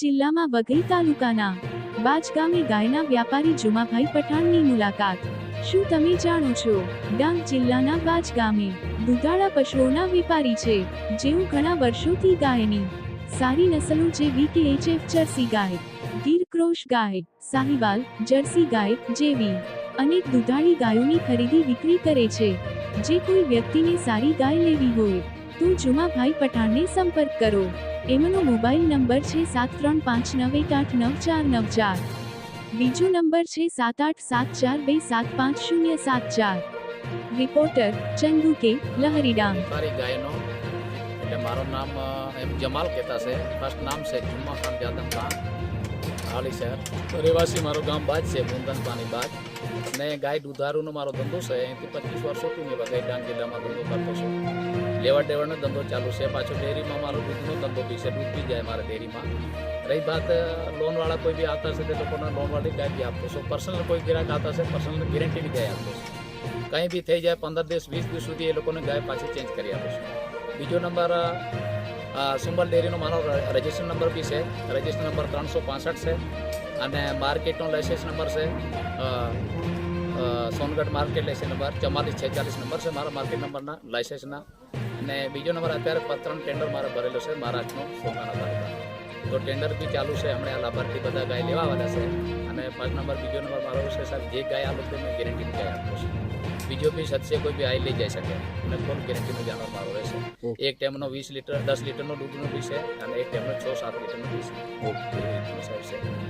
જિલ્લામાં વઘઈ તાલુકાના બાજ ગામે ગાયના વ્યાપારી જુમાભાઈ પઠાણની મુલાકાત. શું તમે જાણો છો? ડાંગ જિલ્લાના બાજ ગામે દુધાળા પશુઓના વેપારી છે, જેઓ ઘણા વર્ષોથી ગાયની સારી નસલો જેવી કે એચએફ જર્સી ગાય, ગીર ક્રોશ ગાય, સાહિવાલ, જર્સી ગાય જેવી અનેક દુધાળી ગાયોની ખરીદી વિક્રી કરે છે. જે કોઈ વ્યક્તિને સારી ગાય લેવી હોય તો જુમાભાઈ પઠાણને સંપર્ક કરો. એમનો મોબાઈલ નંબર છે સાત ત્રણ પાંચ નવ એક આઠ નવ ચાર નવ ચાર. બીજો નંબર છે સાત આઠ સાત ચાર બે સાત પાંચ શૂન્ય સાત ચાર. રિપોર્ટર ચંદુ કે લહરી ડાંગ મારી ગાયનો, એટલે મારું નામ એમ જમાલ કહેતા છે. ફર્સ્ટ નામ છે જુમ્મા ખાન જાદમ ખાન, હાલી શહેર. રહેવાસી મારું ગામ બાદ છે મુંદન પાણી બાદ ને ગાય દુધારુનો મારો ધંધો છે. અહીંથી પચીસ વર્ષોથી મેં વઘઈ ડાંગ જિલ્લામાં ધંધો કરતો છું. લેવા દેવાનો ધંધો ચાલુ છે. પાછો ડેરીમાં મારો દૂધનો ધંધો બી છે, દૂધ બી જાય મારા ડેરીમાં. રહી વાત લોનવાળા કોઈ બી આવતા છે તે લોકોને લોનવાળી ગાય બી આપતો છું પર્સનલ કોઈ ગ્રાહક આવતા છે પર્સનલ ગેરંટી બી ગાય આપતો કંઈ બી થઈ જાય પંદર દિવસ, વીસ દિવસ સુધી એ લોકોને ગાય પાછી ચેન્જ કરી આપું છું. બીજો નંબર સુંબલ ડેરીનો મારો રજિસ્ટર નંબર બી છે. રજિસ્ટર નંબર ત્રણસો પાસઠ છે અને માર્કેટનો લાઇસન્સ નંબર છે સોનગઢ માર્કેટ લાઇસન્સ નંબર ચમાલીસ છેતાલીસ નંબર છે મારા માર્કેટ નંબરના લાઇસન્સના અને બીજો નંબર અત્યારે ત્રણ ટેન્ડર મારે ભરેલો છે મહારાષ્ટ્રનો સોનાના તાલુકા તો ટેન્ડર બી ચાલુ છે હમણાં આ લાભાર્થી બધા ગાય લેવા આવેલા છે. અને પાંચ નંબર બીજો નંબર મારો છે સાહેબ જે ગાય આ લોકો મેં ગેરંટી ગાય આપતો છું. બીજો બી સદસ્ય કોઈ બી આઈ લઈ જઈ શકે. અને ફૂલ ગેરંટીનો જાણવા મારો રહેશે એક ટાઈમનો વીસ લીટર દસ લીટરનો દૂધનો બી છે અને એક ટાઈમનો છ સાત લીટરનો બી છે.